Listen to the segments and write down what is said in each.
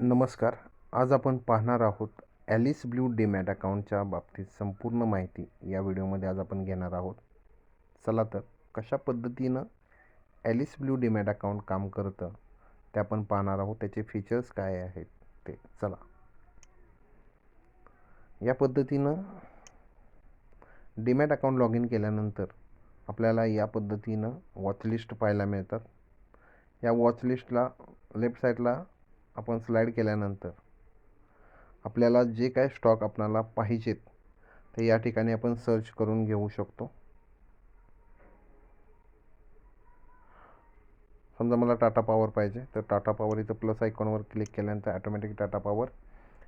नमस्कार. आज आपण पाहणार आहोत ॲलिस ब्ल्यू डीमॅट अकाउंटच्या बाबतीत संपूर्ण माहिती. या व्हिडिओमध्ये आज आपण घेणार आहोत. चला तर कशा पद्धतीनं ॲलिस ब्ल्यू डीमॅट अकाउंट काम करतं ते आपण पाहणार आहोत. त्याचे फीचर्स काय आहेत ते. चला. या पद्धतीनं डीमॅट अकाउंट लॉग इन केल्यानंतर आपल्याला या पद्धतीनं वॉचलिस्ट पाहायला मिळतात. या वॉचलिस्टला लेफ्ट साईडला आपण स्लाईड केल्यानंतर आपल्याला जे काय स्टॉक आपणाला पाहिजेत ते या ठिकाणी आपण सर्च करून घेऊ शकतो. समजा मला टाटा पॉवर पाहिजे तर टाटा पॉवर इथं प्लस आयकॉनवर क्लिक केल्यानंतर ॲटोमॅटिक टाटा पॉवर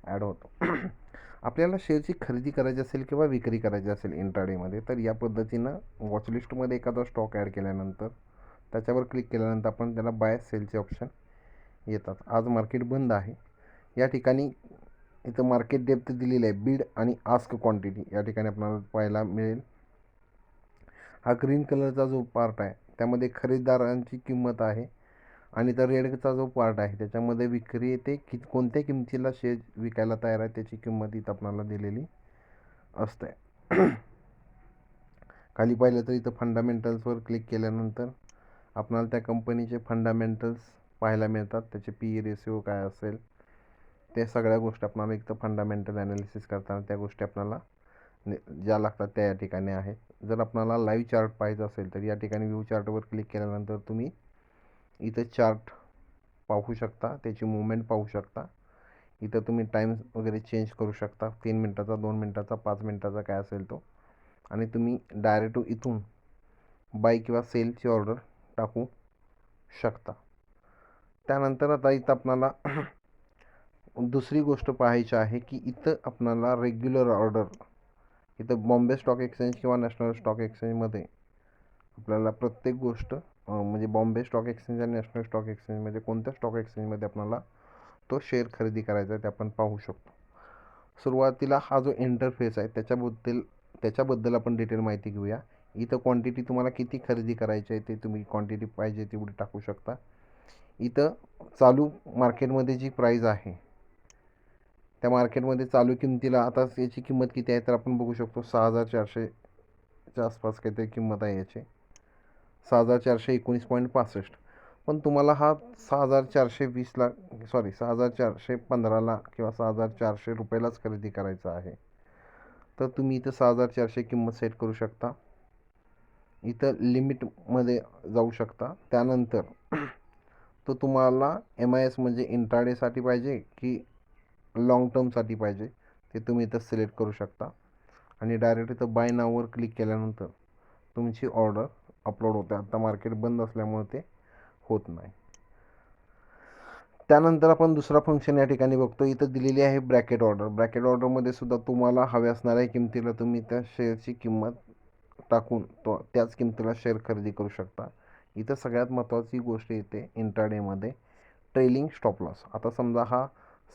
ॲड होतो. आपल्याला शेअरची खरेदी करायची असेल किंवा विक्री करायची असेल इंट्राडेमध्ये तर या पद्धतीनं वॉचलिस्टमध्ये एखादा स्टॉक ॲड केल्यानंतर त्याच्यावर क्लिक केल्यानंतर आपण त्याला बाय सेलचे ऑप्शन येतात. आज मार्केट बंद आहे. या ठिकाणी इथं मार्केट डेप्थ दिलेली आहे. बीड आणि आस्क क्वांटिटी या ठिकाणी आपल्याला पाहायला मिळेल. हा ग्रीन कलरचा जो पार्ट आहे त्यामध्ये खरेदीदारांची किंमत आहे आणि तर रेडचा जो पार्ट आहे त्याच्यामध्ये विक्री येते. कि कोणत्या किमतीला शेअर विकायला तयार आहे त्याची किंमत इथं आपल्याला दिलेली असते. खाली पाहिलं तर इथं फंडामेंटल्सवर क्लिक केल्यानंतर आपणाला त्या कंपनीचे फंडामेंटल्स पाहायला मिळतात. त्याचे पी ई रेसिओ काय असेल? ते सगळ्या गोष्टी आपणाला एक तर फंडामेंटल ॲनालिसिस करताना त्या गोष्टी आपल्याला ज्या लागतात त्या या ठिकाणी आहेत. जर आपणाला लाईव्ह चार्ट पाहिजे असेल तर या ठिकाणी व्ह्यू चार्टवर क्लिक केल्यानंतर तुम्ही इथं चार्ट पाहू शकता. त्याची मुवमेंट पाहू शकता. इथं तुम्ही टाईम वगैरे चेंज करू शकता. तीन मिनटाचा दोन मिनटाचा पाच मिनटाचा काय असेल तो. आणि तुम्ही डायरेक्ट इथून बाय किंवा सेलची ऑर्डर टाकू शकता. त्यानंतर आता इथं आपणाला दुसरी गोष्ट पाहायची आहे की इथं आपणाला रेग्युलर ऑर्डर इथं बॉम्बे स्टॉक एक्सचेंज किंवा नॅशनल स्टॉक एक्सचेंजमध्ये आपल्याला प्रत्येक गोष्ट म्हणजे बॉम्बे स्टॉक एक्सचेंज आणि नॅशनल स्टॉक एक्सचेंज म्हणजे कोणत्या स्टॉक एक्सचेंजमध्ये आपल्याला तो शेअर खरेदी करायचा आहे ते आपण पाहू शकतो. सुरुवातीला हा जो इंटरफेस आहे त्याच्याबद्दल त्याच्याबद्दल आपण डिटेल माहिती घेऊया. इथं क्वांटिटी तुम्हाला किती खरेदी करायची आहे ते तुम्ही क्वांटिटी पाहिजे तेवढी टाकू शकता. इथं चालू मार्केटमध्ये जी प्राईज आहे त्या मार्केटमध्ये चालू किमतीला आता याची किंमत किती आहे तर आपण बघू शकतो सहा हजार चारशेच्या आसपास काहीतरी किंमत आहे याची. सहा हजार चारशे एकोणीस पॉईंट पासष्ट. पण तुम्हाला हा सहा हजार चारशे वीसला सॉरी सहा हजार चारशे पंधराला किंवा सहा हजार चारशे रुपयालाच खरेदी करायचा आहे. तर तुम्ही इथं सहा हजार चारशे किंमत सेट करू शकता. इथं लिमिटमध्ये जाऊ शकता. त्यानंतर तो तुम्हाला एम आय एस म्हणजे इंट्राडेसाठी पाहिजे की लाँग टर्मसाठी पाहिजे ते तुम्ही इथं सिलेक्ट करू शकता. आणि डायरेक्ट इथं बाय नाववर क्लिक केल्यानंतर तुमची ऑर्डर अपलोड होते. आता मार्केट बंद असल्यामुळे ते होत नाही. त्यानंतर आपण दुसरा फंक्शन या ठिकाणी बघतो. इथं दिलेली आहे ब्रॅकेट ऑर्डर ब्रॅकेट ऑर्डरमध्ये सुद्धा तुम्हाला हव्या असणाऱ्या किमतीला तुम्ही त्या शेअरची किंमत टाकून तो त्याच किमतीला शेअर खरेदी करू शकता. इथं सगळ्यात महत्त्वाची गोष्ट येते इंट्राडेमध्ये ट्रेलिंग स्टॉप लॉस आता समजा हा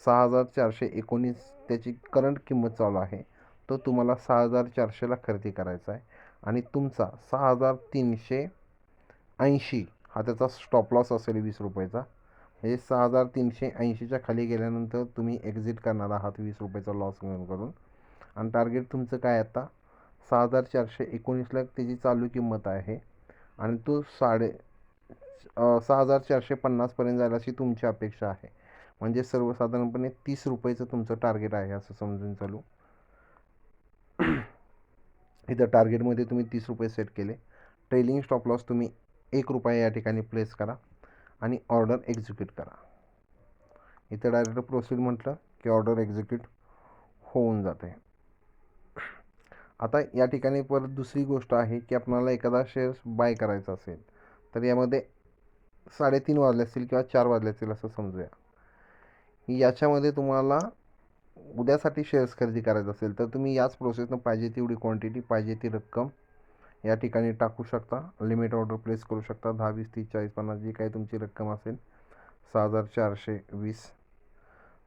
सहा हजार चारशे एकोणीस त्याची करंट किंमत चालू आहे तो तुम्हाला सहा हजार चारशेला खरेदी करायचा आहे आणि तुमचा सहा हजार तीनशे ऐंशी हा त्याचा स्टॉप लॉस असेल वीस रुपयाचा. म्हणजे सहा हजार तीनशे ऐंशीच्या खाली गेल्यानंतर तुम्ही एक्झिट करणार आहात वीस रुपयाचा लॉस करून. आणि टार्गेट तुमचं काय आता? सहा हजार चारशे एकोणीसला त्याची चालू किंमत आहे. आणि तो साडे सहा हजार चारशे पन्नासपर्यंत जायला अशी तुमची अपेक्षा आहे. म्हणजे सर्वसाधारणपणे तीस रुपयेचं तुमचं टार्गेट आहे असं समजून चालू. इथं टार्गेटमध्ये तुम्ही तीस रुपये सेट केले. ट्रेलिंग स्टॉप लॉस तुम्ही एक रुपया या ठिकाणी प्लेस करा आणि ऑर्डर एक्झिक्यूट करा. इथं डायरेक्ट प्रोसीड म्हटलं की ऑर्डर एक्झिक्यूट होऊन जाते आता या ठिकाणी परत दुसरी गोष्ट आहे की आपणाला एखादा शेअर्स बाय करायचा असेल तर यामध्ये साडेतीन वाजले असतील किंवा चार वाजले असतील असं समजूया. याच्यामध्ये तुम्हाला उद्यासाठी शेअर्स खरेदी करायचं असेल तर तुम्ही याच प्रोसेसनं पाहिजे तेवढी क्वांटिटी पाहिजे ती रक्कम या ठिकाणी टाकू शकता. लिमिट ऑर्डर प्लेस करू शकता. दहा वीस तीस चाळीस पन्नास जी काही तुमची रक्कम असेल सहा हजार चारशे वीस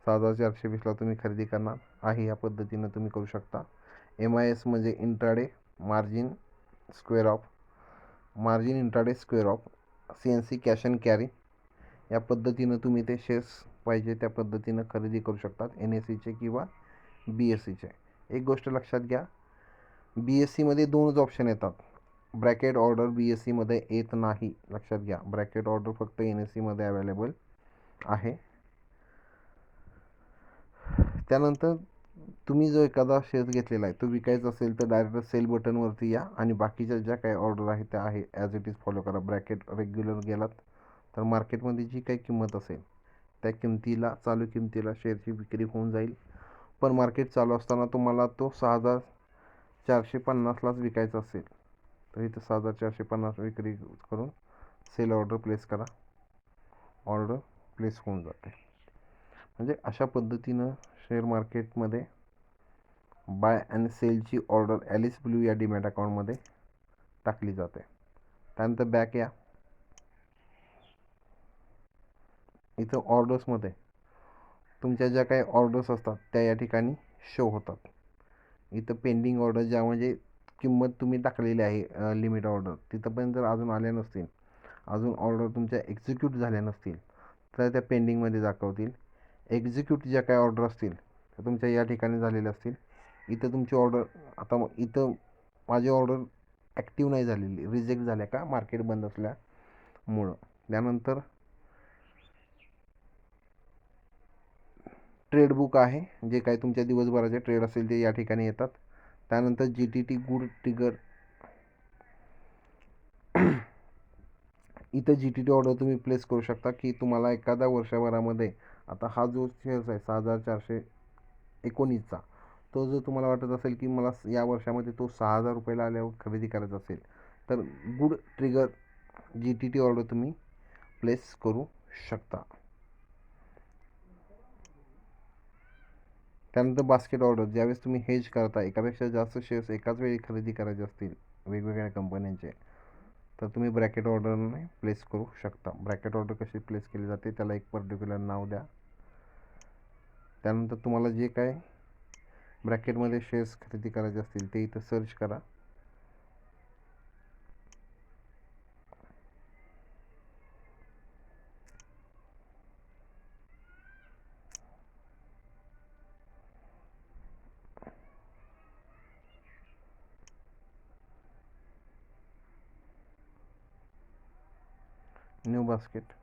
सहा हजार चारशे वीसला तुम्ही खरेदी करणार. आहे या पद्धतीनं तुम्ही करू शकता. एम आय एस म्हणजे intraday margin square off margin intraday square off C N C cash and carry या पद्धतीनं तुम्ही ते शेअर्स पाहिजे त्या पद्धतीनं खरेदी करू शकतात एन एस सीचे किंवा बी एस सीचे एक गोष्ट लक्षात घ्या बी एस सीमध्ये दोनच ऑप्शन येतात. ब्रॅकेट ऑर्डर बी एस सीमध्ये येत नाही लक्षात घ्या. ब्रॅकेट ऑर्डर फक्त एन एस सीमध्ये अवेलेबल आहे. त्यानंतर तुम्ही जो एखादा शेअर घेतलेला आहे तो विकायचा असेल तर डायरेक्ट सेल बटनवरती या आणि बाकीच्या ज्या काही ऑर्डर आहेत त्या आहे ॲज इट इज फॉलो करा. ब्रॅकेट रेग्युलर गेलात तर मार्केटमध्ये जी काही किंमत असेल त्या किमतीला चालू किमतीला शेअरची विक्री होऊन जाईल. पण मार्केट चालू असताना तुम्हाला तो सहा हजार चारशे पन्नासलाच विकायचा असेल तर इथं सहा हजार चारशे पन्नास विक्री करून सेल ऑर्डर प्लेस करा. ऑर्डर प्लेस होऊन जाते. म्हणजे अशा पद्धतीनं शेअर मार्केटमध्ये बाय अँड सेलची ऑर्डर ॲलिस ब्ल्यू या डीमॅट अकाउंटमध्ये टाकली जाते. त्यानंतर बॅक या. इथं ऑर्डर्समध्ये तुमच्या ज्या काही ऑर्डर्स असतात त्या या ठिकाणी शो होतात. इथं पेंडिंग ऑर्डर ज्या म्हणजे किंमत तुम्ही टाकलेली आहे लिमिट ऑर्डर तिथंपर्यंत जर अजून आल्या नसतील अजून ऑर्डर तुमच्या एक्झिक्यूट झाल्या नसतील तर त्या पेंडिंगमध्ये दाखवतील. एक्झिक्यूट ज्या काय ऑर्डर असतील त्या तुमच्या या ठिकाणी झालेल्या असतील. इथं तुमची ऑर्डर आता इथं माझी ऑर्डर ॲक्टिव्ह नाही झालेली रिजेक्ट झाल्या का? मार्केट बंद असल्यामुळं. त्यानंतर ट्रेड बुक आहे जे काही तुमच्या दिवसभराचे ट्रेड असेल ते या ठिकाणी येतात. त्यानंतर G T T good trigger इथं जी टी टी ऑर्डर तुम्ही प्लेस करू शकता की तुम्हाला एखाद्या वर्षभरामध्ये आता हा जो शेअर्स आहे सहा हजार चारशे एकोणीसचा तो जर तुम्हाला वाटत असेल की मला या वर्षामध्ये तो सहा हजार रुपयाला आल्यावर खरेदी करायचा असेल तर good trigger G T T order तुम्ही प्लेस करू शकता. त्यानंतर बास्केट ऑर्डर ज्यावेळेस तुम्ही हेज करता एकापेक्षा जास्त शेअर्स एकाच वेळी खरेदी करायचे असतील वेगवेगळ्या कंपन्यांचे तर तुम्ही ब्रॅकेट ऑर्डरने प्लेस करू शकता. ब्रॅकेट ऑर्डर कशी प्लेस केली जाते त्याला एक पर्टिक्युलर नाव द्या. त्यानंतर तुम्हाला जे काय ब्रॅकेटमध्ये शेअर्स खरेदी करायचे असतील ते इथं सर्च करा. New basket.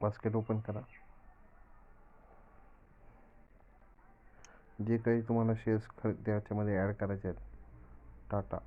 बास्केट ओपन करा. जे काही तुम्हाला शेअर्स खर त्याच्यामध्ये ॲड करायचे आहेत टाटा.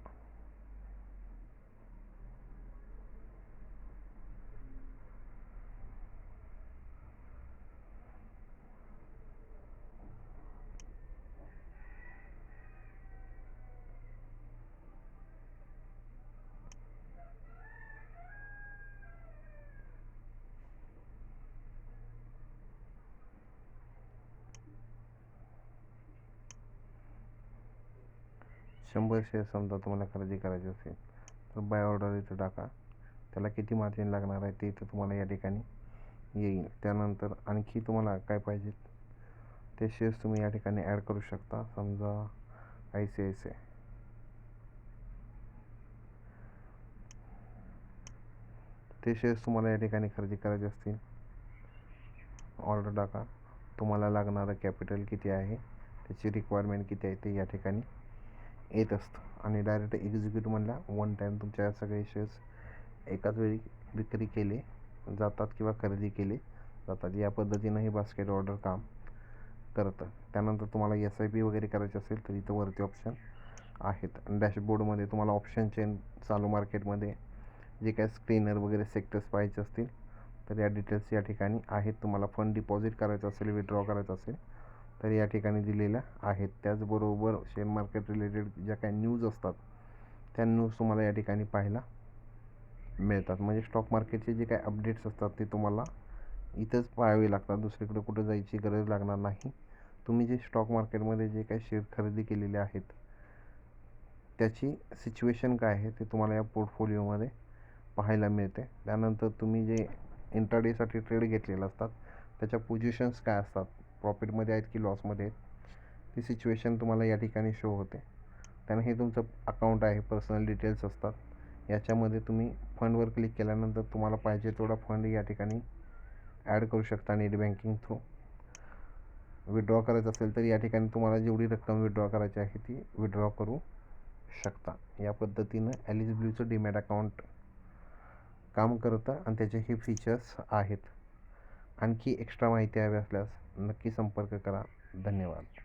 शंभर शेअर समजा तुम्हाला खरेदी करायचे असेल तर बाय ऑर्डर इथं टाका. त्याला किती मार्जिन लागणार आहे ते इथं तुम्हाला या ठिकाणी येईल. त्यानंतर आणखी तुम्हाला काय पाहिजे? ते शेअर्स तुम्ही या ठिकाणी ॲड करू शकता. समजा I C I C I ते शेअर्स तुम्हाला या ठिकाणी खरेदी करायचे असतील. ऑर्डर टाका. तुम्हाला लागणारं कॅपिटल किती आहे? त्याची रिक्वायरमेंट किती आहे ते या ठिकाणी येत असतं. आणि डायरेक्ट एक्झिक्यूट म्हणला वन टाईम तुमच्या सगळे शेअर्स एकाच वेळी विक्री केले जातात किंवा खरेदी केले जातात. या पद्धतीनं हे बास्केट ऑर्डर काम करतं. त्यानंतर तुम्हाला एस आय पी वगैरे करायची असेल तर इथं वरती ऑप्शन आहेत. डॅशबोर्डमध्ये तुम्हाला ऑप्शन चेन चालू मार्केटमध्ये जे काय स्क्रीनर वगैरे सेक्टर्स पाहायचे असतील तर या डिटेल्स या ठिकाणी आहेत. तुम्हाला फंड डिपॉझिट करायचं असेल विड्रॉ करायचं असेल तर या ठिकाणी दिलेल्या आहेत. त्याचबरोबर शेअर मार्केट रिलेटेड ज्या काही न्यूज असतात त्या न्यूज तुम्हाला या ठिकाणी पाहायला मिळतात. म्हणजे स्टॉक मार्केटचे जे काही अपडेट्स असतात ते तुम्हाला इथंच पाहावे लागतात. दुसरीकडे कुठं जायची गरज लागणार नाही. तुम्ही जे स्टॉक मार्केटमध्ये जे काही शेअर खरेदी केलेले आहेत त्याची सिच्युएशन काय आहे ते तुम्हाला या पोर्टफोलिओमध्ये पाहायला मिळते. त्यानंतर तुम्ही जे इंट्राडेसाठी ट्रेड घेतलेला असतात त्याच्या पोझिशन्स काय असतात प्रॉफिटमध्ये आहेत की लॉसमध्ये आहेत ती सिच्युएशन तुम्हाला या ठिकाणी शो होते. त्यानं हे तुमचं अकाउंट आहे पर्सनल डिटेल्स असतात. याच्यामध्ये तुम्ही फंडवर क्लिक केल्यानंतर तुम्हाला पाहिजे तेवढा फंड या ठिकाणी ॲड करू शकता नेट बँकिंग थ्रू विड्रॉ करायचं असेल तर या ठिकाणी तुम्हाला जेवढी रक्कम विड्रॉ करायची आहे ती विड्रॉ करू शकता. या पद्धतीनं ॲलिस ब्ल्यूचं डीमॅट अकाउंट काम करतं आणि त्याचे हे फीचर्स आहेत. आणखी एक्स्ट्रा माहिती हवी असल्यास नक्की संपर्क करा. धन्यवाद.